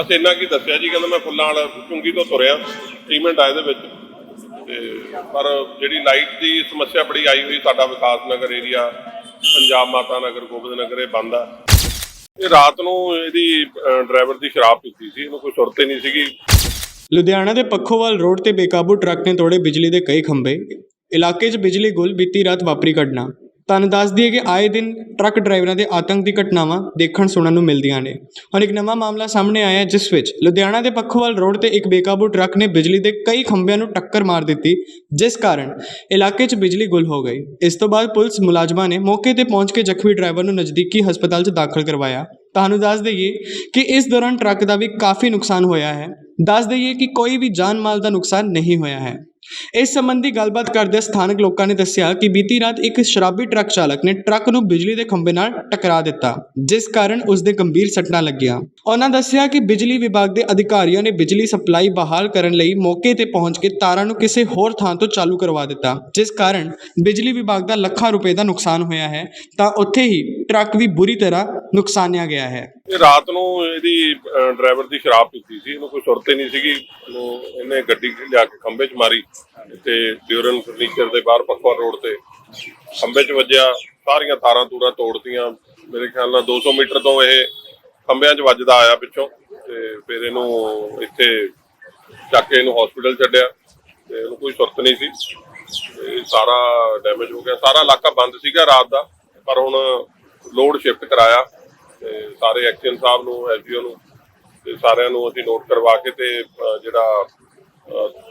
ਬਸ ਇੰਨਾ ਕੀ ਦੱਸਿਆ ਜੀ, ਕਹਿੰਦਾ ਮੈਂ ਫੁੱਲਾਂ ਵਾਲਾ ਚੁੰਗੀ ਤੋਂ ਤੁਰਿਆ ਟ੍ਰੀਟਮੈਂਟ ਆ ਇਹਦੇ ਵਿੱਚ। ਤੇ ਪਰ ਜਿਹੜੀ ਲਾਈਟ ਦੀ ਸਮੱਸਿਆ ਬੜੀ ਆਈ ਹੋਈ, ਸਾਡਾ ਵਿਕਾਸ ਨਗਰ ਏਰੀਆ ਪੰਜਾਬ ਮਾਤਾ ਨਗਰ, ਗੋਬਿੰਦ ਨਗਰ, ਇਹ ਬੰਦ ਆ। ਇਹ ਰਾਤ ਨੂੰ ਇਹਦੀ ਡਰਾਈਵਰ ਦੀ ਸ਼ਰਾਬ ਪੀਤੀ ਸੀ, ਇਹਨੂੰ ਕੋਈ ਸੁਰਤ ਹੀ ਨਹੀਂ ਸੀਗੀ। ਲੁਧਿਆਣਾ ਦੇ ਪੱਖੋਵਾਲ ਰੋਡ ਤੇ ਬੇਕਾਬੂ ਟਰੱਕ ਨੇ ਤੋੜੇ ਬਿਜਲੀ ਦੇ ਕਈ ਖੰਭੇ। ਇਲਾਕੇ 'ਚ ਬਿਜਲੀ ਗੁੱਲ ਬੀਤੀ ਰਾਤ ਵਾਪਰੀ ਘਟਨਾ। ਤੁਹਾਨੂੰ ਦੱਸ ਦਈਏ ਕਿ ਆਏ ਦਿਨ ਟਰੱਕ ਡਰਾਈਵਰਾਂ ਦੇ ਆਤੰਕ ਦੀ ਘਟਨਾਵਾਂ ਦੇਖਣ ਸੁਣਨ ਨੂੰ ਮਿਲਦੀਆਂ ਨੇ। ਹੁਣ ਇੱਕ ਨਵਾਂ ਮਾਮਲਾ ਸਾਹਮਣੇ ਆਇਆ ਜਿਸ ਵਿੱਚ ਲੁਧਿਆਣਾ ਦੇ ਪੱਖੋਵਾਲ ਰੋਡ ਤੇ ਇੱਕ ਬੇਕਾਬੂ ਟਰੱਕ ਨੇ ਬਿਜਲੀ ਦੇ ਕਈ ਖੰਭਿਆਂ ਨੂੰ ਟੱਕਰ ਮਾਰ ਦਿੱਤੀ, ਜਿਸ ਕਾਰਨ ਇਲਾਕੇ 'ਚ ਬਿਜਲੀ ਗੁੱਲ ਹੋ ਗਈ। ਇਸ ਤੋਂ ਬਾਅਦ ਪੁਲਿਸ ਮੁਲਾਜ਼ਮਾਂ ਨੇ ਮੌਕੇ ਤੇ ਪਹੁੰਚ ਕੇ ਜ਼ਖਮੀ ਡਰਾਈਵਰ ਨੂੰ ਨਜ਼ਦੀਕੀ ਹਸਪਤਾਲ 'ਚ ਦਾਖਲ ਕਰਵਾਇਆ। ਤੁਹਾਨੂੰ ਦੱਸ ਦਈਏ ਕਿ ਇਸ ਦੌਰਾਨ ਟਰੱਕ ਦਾ ਵੀ ਕਾਫੀ ਨੁਕਸਾਨ ਹੋਇਆ ਹੈ। ਦੱਸ ਦਈਏ ਕਿ ਕੋਈ ਵੀ ਜਾਨ ਮਾਲ ਦਾ ਨੁਕਸਾਨ ਨਹੀਂ ਹੋਇਆ ਹੈ। ਇਸ ਸੰਬੰਧੀ ਗੱਲਬਾਤ ਕਰਦੇ ਸਥਾਨਕ ਲੋਕਾਂ ਨੇ ਦੱਸਿਆ ਕਿ ਬੀਤੀ ਰਾਤ ਇੱਕ ਸ਼ਰਾਬੀ ਟਰੱਕ ਚਾਲਕ ਨੇ ਟਰੱਕ ਨੂੰ ਬਿਜਲੀ ਦੇ ਖੰਭੇ ਨਾਲ ਟਕਰਾ ਦਿੱਤਾ, ਜਿਸ ਕਾਰਨ ਉਸ ਦੇ ਗੰਭੀਰ ਸੱਟਾਂ ਲੱਗੀਆਂ। ਉਹਨਾਂ ਦੱਸਿਆ ਕਿ ਬਿਜਲੀ ਵਿਭਾਗ ਦੇ ਅਧਿਕਾਰੀਆਂ ਨੇ ਬਿਜਲੀ ਸਪਲਾਈ ਬਹਾਲ ਕਰਨ ਲਈ ਮੌਕੇ ਤੇ ਪਹੁੰਚ ਕੇ ਤਾਰਾਂ ਨੂੰ ਕਿਸੇ ਹੋਰ ਥਾਂ ਤੋਂ ਚਾਲੂ ਕਰਵਾ ਦਿੱਤਾ, ਜਿਸ ਕਾਰਨ ਬਿਜਲੀ ਵਿਭਾਗ ਦਾ ਲੱਖਾਂ ਰੁਪਏ ਦਾ ਨੁਕਸਾਨ ਹੋਇਆ ਹੈ। ਤਾਂ ਉੱਥੇ ਹੀ ਟਰੱਕ ਵੀ ਬੁਰੀ ਤਰ੍ਹਾਂ ਨੁਕਸਾਨਿਆ ਗਿਆ ਹੈ। ਇਹ ਰਾਤ ਨੂੰ ਇਹਦੀ ਡਰਾਈਵਰ ਦੀ ਸ਼ਰਾਬ ਪੀਤੀ ਸੀ, ਇਹਨੂੰ ਕੋਈ ਸੁਰਤ ਹੀ ਨਹੀਂ ਸੀਗੀ। ਉਹਨੂੰ ਇਹਨੇ ਗੱਡੀ ਲਿਆ ਕੇ ਖੰਭੇ 'ਚ ਮਾਰੀ ਤੇ ਡਿਊਰਨ ਫਰਨੀਚਰ ਦੇ ਬਾਹਰ ਪੱਕਵਾ ਰੋਡ ਤੇ ਖੰਭੇ 'ਚ ਵੱਜਿਆ, ਸਾਰੀਆਂ ਤਾਰਾਂ ਤੂਰਾਂ ਤੋੜਤੀਆਂ। ਮੇਰੇ ਖਿਆਲ ਨਾਲ 200 ਮੀਟਰ ਤੋਂ ਇਹ ਖੰਭਿਆਂ 'ਚ ਵੱਜਦਾ ਆਇਆ ਪਿੱਛੋਂ ਤੇ ਫਿਰ ਇਹਨੂੰ ਇੱਥੇ ਚੱਕ ਕੇ ਇਹਨੂੰ ਹਸਪੀਟਲ ਛੱਡਿਆ ਤੇ ਇਹਨੂੰ ਕੋਈ ਸੁਰਤ ਨਹੀਂ ਸੀ। ਤੇ ਸਾਰਾ ਡੈਮੇਜ ਹੋ ਗਿਆ। ਸਾਰਾ ਇਲਾਕਾ ਬੰਦ ਸੀਗਾ ਰਾਤ ਦਾ, ਪਰ ਹੁਣ ਲੋਡ ਸ਼ਿਫਟ ਕਰਾਇਆ। ਤੇ ਸਾਰੇ ਐਕਸ਼ਨ ਸਾਹਿਬ ਨੂੰ ਐਸਡੀਓ ਨੂੰ ਤੇ ਸਾਰਿਆਂ ਨੂੰ ਅਸੀਂ ਨੋਟ ਕਰਵਾ ਕੇ ਤੇ ਜਿਹੜਾ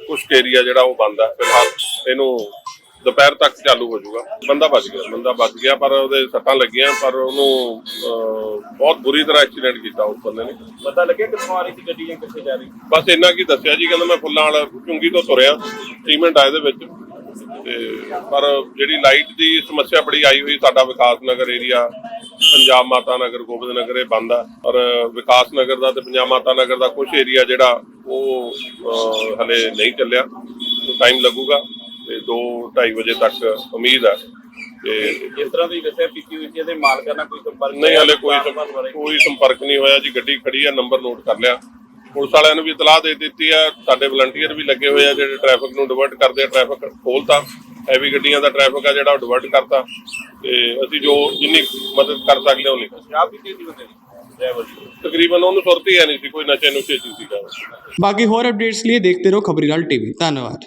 ਕੁਝ ਏਰੀਆ ਜਿਹੜਾ ਉਹ ਬੰਦ ਹੈ ਫਿਲਹਾਲ। ਇਹਨੂੰ ਦੁਪਹਿਰ ਤੱਕ ਚਾਲੂ ਹੋ ਜਾਊਗਾ। ਬੰਦਾ ਬਚ ਗਿਆ ਬੰਦਾ ਬਚ ਗਿਆ ਪਰ ਉਹਦੇ ਸੱਟਾਂ ਲੱਗੀਆਂ ਪਰ ਉਹਨੂੰ ਬਹੁਤ ਬੁਰੀ ਤਰ੍ਹਾਂ ਐਕਸੀਡੈਂਟ ਕੀਤਾ ਉਸ ਬੰਦੇ ਨੇ। ਪਤਾ ਲੱਗਿਆ ਕਿੱਥੋਂ ਆ ਰਹੀ ਸੀ ਗੱਡੀ ਜਾਂ ਕਿੱਥੇ ਜਾ ਰਹੀ? ਬਸ ਇੰਨਾ ਕੀ ਦੱਸਿਆ ਜੀ ਕਹਿੰਦਾ ਮੈਂ ਫੁੱਲਾਂ ਵਾਲਾ ਚੁੰਗੀ ਤੋਂ ਤੁਰਿਆ ਟ੍ਰੀਟਮੈਂਟ ਆ ਇਹਦੇ ਵਿੱਚ। ਤੇ ਪਰ ਜਿਹੜੀ ਲਾਈਟ ਦੀ ਸਮੱਸਿਆ ਬੜੀ ਆਈ ਹੋਈ ਸਾਡਾ ਵਿਕਾਸ ਨਗਰ ਏਰੀਆ ਪੰਜਾਬ ਮਾਤਾ ਨਗਰ ਗੋਬਿੰਦ ਨਗਰ ਇਹ ਬੰਦ ਆ। ਪਰ ਵਿਕਾਸ ਨਗਰ ਦਾ ਤੇ ਪੰਜਾਬ ਮਾਤਾ ਨਗਰ ਦਾ ਕੁਝ ਏਰੀਆ ਜਿਹੜਾ ਉਹ ਹਲੇ ਨਹੀਂ ਚੱਲਿਆ। ਟਾਈਮ ਲੱਗੂਗਾ ਤੇ 2:30 ਵਜੇ ਤੱਕ ਉਮੀਦ ਹੈ ਤੇ ਜਿਸ ਤਰ੍ਹਾਂ ਤੁਸੀਂ ਦੱਸਿਆ ਪੀਤੀ ਹੋਈ ਸੀ ਇਹਦੇ ਮਾਲਕਾਂ ਨਾਲ ਕੋਈ ਸੰਪਰਕ ਨਹੀਂ ਹਲੇ ਕੋਈ? ਕੋਈ ਸੰਪਰਕ ਨਹੀਂ ਹੋਇਆ ਜੀ। ਗੱਡੀ ਖੜੀ ਆ ਨੰਬਰ ਨੋਟ ਕਰ ਲਿਆ। ਪੁਲਿਸ ਵਾਲਿਆਂ ਨੂੰ ਵੀ ਇਤਲਾਹ ਦੇ ਦਿੱਤੀ ਆ। ਸਾਡੇ ਵਲੰਟੀਅਰ ਵੀ ਲੱਗੇ ਹੋਏ ਆ ਜਿਹੜੇ ਟ੍ਰੈਫਿਕ ਨੂੰ ਡਿਵਰਟ ਕਰਦੇ ਆ। ਟ੍ਰੈਫਿਕ ਖੋਲਤਾ। ਹੈਵੀ ਗੱਡੀਆਂ ਦਾ ਟ੍ਰੈਫਿਕ ਆ ਜਿਹੜਾ ਡਿਵਰਟ ਕਰਤਾ। ਤੇ ਅਸੀਂ ਜੋ ਜਿੰਨੀ ਮਦਦ ਕਰ ਸਕਦੇ ਹਾਂ ਉਨੀ ਕਰ- ਸ਼ਰਾਬ ਬੰਦੇ ਤਕਰੀਬਨ ਉਹਨੂੰ ਸੁਰਤ ਹੀ ਹੈ ਨਹੀਂ ਸੀ। ਕੋਈ ਨਸ਼ੇ ਨੁਸ਼ੇ ਚ ਸੀਗਾ ਬਾਕੀ ਹੋਰ ਅਪਡੇਟਸ ਲਈ ਦੇਖਦੇ ਰਹੋ ਖਬਰੀਲਾਲ ਟੀਵੀ ਧੰਨਵਾਦ।